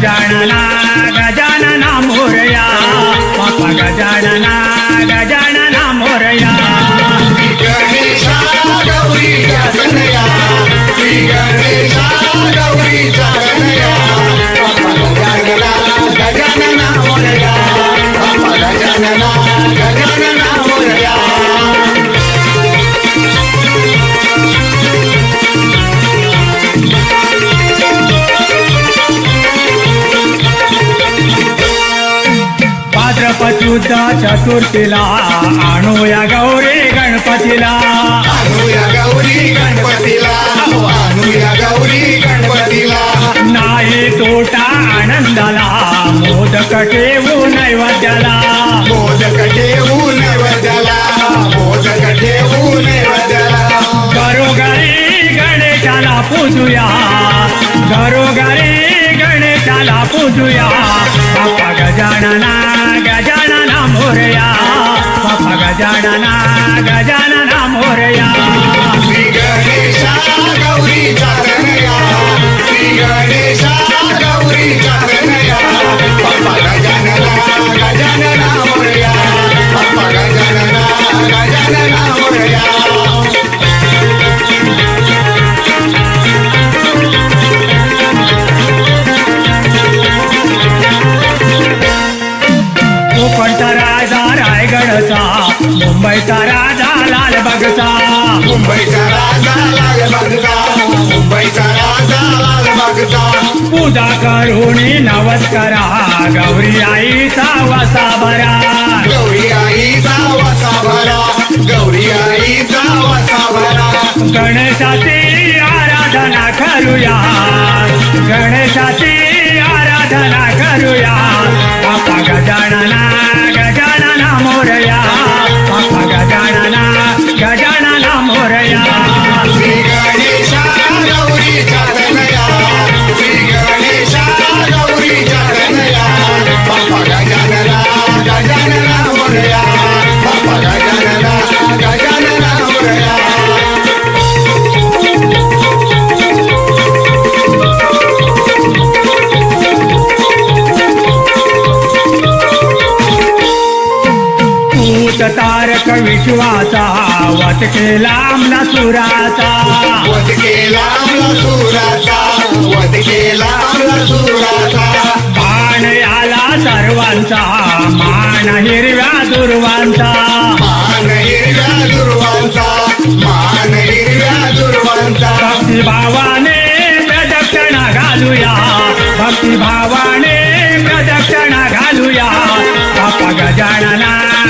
गजानना गजानना मोरया. बाप्पा गजानना गजानना मोरया. गणेशा गौरी गणया श्री गणेशा गौरी गणया भाद्रपद चतुर्थीला आणूया गौरी गणपतीला. आणूया गौरी गणपतीला. आणूया गौरी गणपतीला. नाही तोटा आनंदाला मोदक ठेवू नैवेद्याला. मोदक ठेवू नैवेद्याला. मोदक ठेवू नैवेद्याला. घरोघरी गणेशाला पूजूया. घरोघरी गणेशाला पूजूया. बाप्पा गजानना गजानना गजानना मोरया. श्री गणेशा गौरीचा गणया श्री गणेशा गौरीचा गणया बाप्पा गजानना गजानना मोरया. बाप्पा गजानना गजानना मोरया. कोकणचा राजा रायगडचा. मुंबईचा राजा लालबागचा मुंबईचा राजा लालबागचा मुंबईचा राजा लालबागचा पूजा करुणी नवस करा गौरी आईचा वसा भरा. गौरी आईचा वसा भरा. गौरी आईचा वसा भरा. गणेशाची आराधना करूया. गणेशाची आराधना करूया. गजानना गजानना विश्वाचा वत केला आमला सुराचा. वध केला आपला सुराचा वध केला आपला सुराचा. बाण आला सर्वांचा मान हिरव्या दुर्वांचा. मान हिरव्या दुर्वांचा मान हिरव्या दुर्वांचा. भक्तिभावाने प्रदक्षिणा घालूया भक्तिभावाने प्रदक्षिणा घालूया. बाप्पा गजानना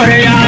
gloria.